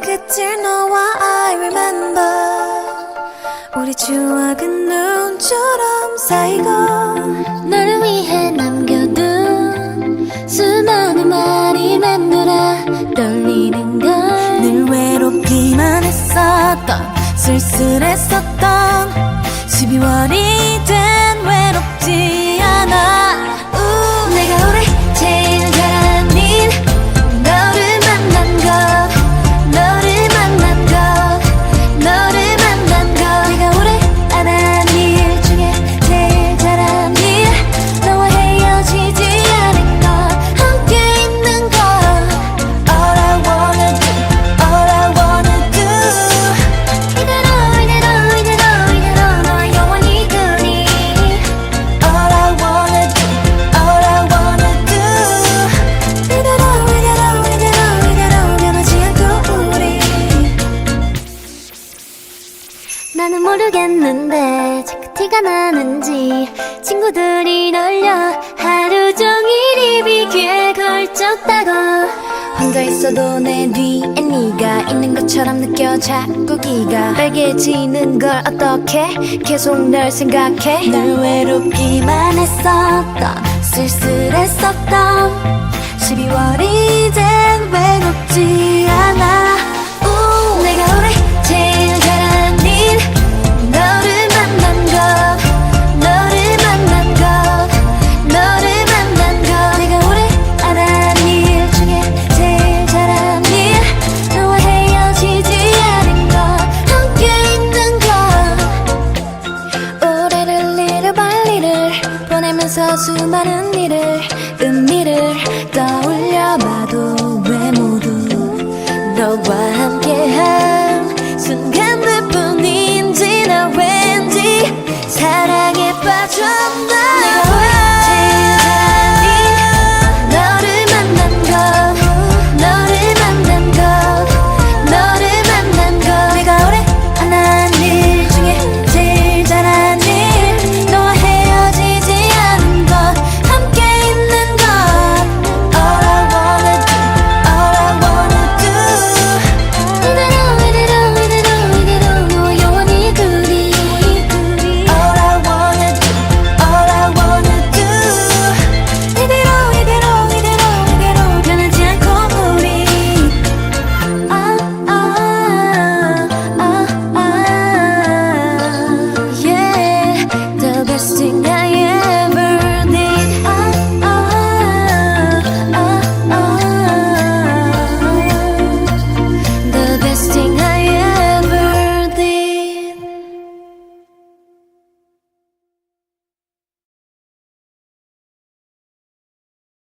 끝을 너와 I remember. 우리 추억은 눈처럼 쌓이고 했었던 쓸쓸했었던 12월이 된 외롭지 않아 모르겠는데 자꾸 티가 나는지 친구들이 놀려 하루 종일 입이 귀에 걸쳤다고. 혼자 있어도 내 뒤에 네가 있는 것처럼 느껴 자꾸 기가 빨개지는 걸 어떻게 계속 널 생각해? 늘 외롭기만 했었던 쓸쓸했었던. 12월이 된 외롭지 않아 보내면서 수많은 일을 의미를 떠올려봐도 왜 모두 너와